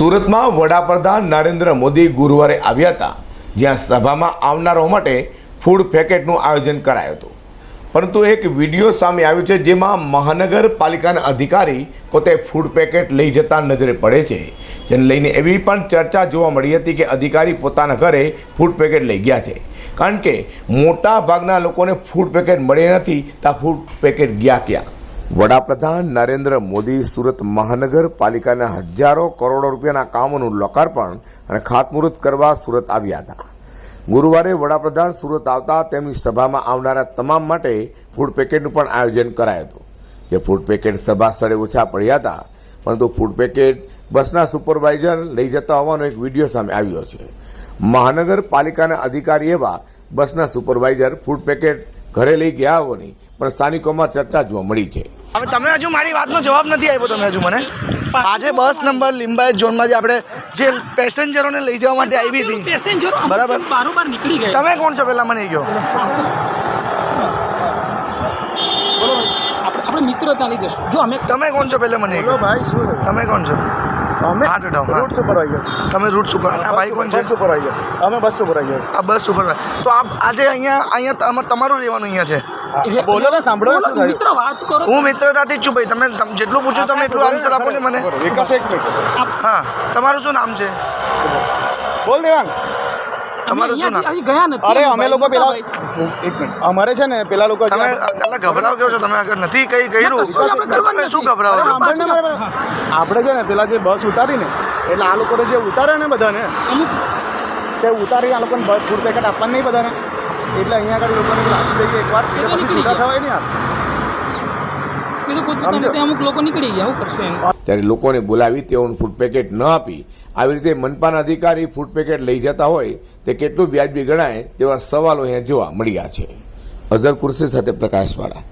સુરતમાં વડાપ્રધાન નરેન્દ્ર મોદી ગુરુવારે આવ્યા હતા, જ્યાં સભામાં આવનારો માટે ફૂડ પેકેટનું આયોજન કરાયું હતું. પરંતુ એક વીડિયો સામે આવ્યો છે જેમાં મહાનગરપાલિકાના અધિકારી પોતે ફૂડ પેકેટ લઈ જતા નજરે પડે છે. જેને લઈને એવી પણ ચર્ચા જોવા મળી હતી કે અધિકારી પોતાના ઘરે ફૂડ પેકેટ લઈ ગયા છે. કારણ કે મોટા ભાગના લોકોને ફૂડ પેકેટ મળ્યા નથી, તો ફૂડ પેકેટ ગયા ક્યાં? વડાપ્રધાન નરેન્દ્ર મોદી સુરત મહાનગરપાલિકાના હજારો કરોડો રૂપિયાના કામોનું લોકાર્પણ અને ખાતમુહૂર્ત કરવા સુરત આવ્યા હતા. ગુરુવારે વડાપ્રધાન સુરત આવતા તેમની સભામાં આવનારા તમામ માટે ફૂડ પેકેટનું પણ આયોજન કરાયું હતું. જે ફૂડ પેકેટ સભા સ્થળે ઓછા પડ્યા હતા, પરંતુ ફૂડ પેકેટ બસના સુપરવાઇઝર લઈ જતા હોવાનો એક વીડિયો સામે આવ્યો છે. મહાનગરપાલિકાના અધિકારી એવા બસના સુપરવાઇઝર ફૂડ પેકેટ ઘરે લઈ ગયા હોવાની પણ સ્થાનિકોમાં ચર્ચા જોવા મળી છે. હવે તમે હજુ મારી વાતનો જવાબ નથી આપ્યો તમે હજુ મને. આજે બસ નંબર લિંબાયત ઝોનમાં જે આપણે જે પેસેન્જરોને લઈ જવા માટે આવી હતી. પેસેન્જરો બરાબર. બરાબર નીકળી ગયા તમે કોણ છો? પહેલાં મને ગયો આપણે આપણે મિત્રતા લઈ જશું. જો અમે તમે કોણ છો? પહેલાં મને ગયો ભાઈ શું તમે કોણ છો? અમે હાથ ઉઠાવો, હા. રૂટ સુપરવાઇઝર તમે રૂટ સુપર આ ભાઈ કોણ છે? બસ સુપરવાઇઝર અમે બસ સુપરવાઇઝર આ બસ સુપર તો આપ આજે અહીંયા અહીંયા તમા- તમારું રહેવાનું અહીંયા છે? એટલે- બોલો ને સાંભળો શું મિત્ર વાત કરો. હું મિત્રતાથી જ છું ભાઈ. તમે તમ- જેટલું પૂછ્યું તમે એટલું આન્સર આપો ને મને. બરોબર, એક મિનિટ. હા તમારું શું નામ છે? બોલ દેવાંગ. તમારું શું નામ? ગયા નથી. અરે અમે લોકો પેલા એક મિનિટ. અમારે છે ને પેલા લોકો તમે એટલે ગભરાવ કેવો છો? તમે આગળ નથી કઈ કર્યું? આપણે તમે શું. ગભરાવો આપણે છે ને પેલા જે બસ ઉતારી ને એટલે આ લોકોને જે ઉતારે ને બધાને તે ઉતારી આ લોકોને બસ ફૂડ પેકેટ આપવાનું નહીં બધાને. એટલે અહીંયા આગળ લોકોને આપી દઈએ એકવાર પછી છૂટા થવાય નહીં આ કીધું પોતપોતાની રીતે અમુક લોકો નીકળી ગયા શું કરશું એમ. ત્યારે લોકોને બોલાવી તેઓનું ફૂડ પેકેટ ન આપી. આવી રીતે મનપાના અધિકારી ફૂડ પેકેટ લઈ જતા હોય તે કેટલું વ્યાજબી ગણાય તેવા સવાલો અહીંયા જોવા મળ્યા છે. અઝર કુર્સી સાથે પ્રકાશવાળા.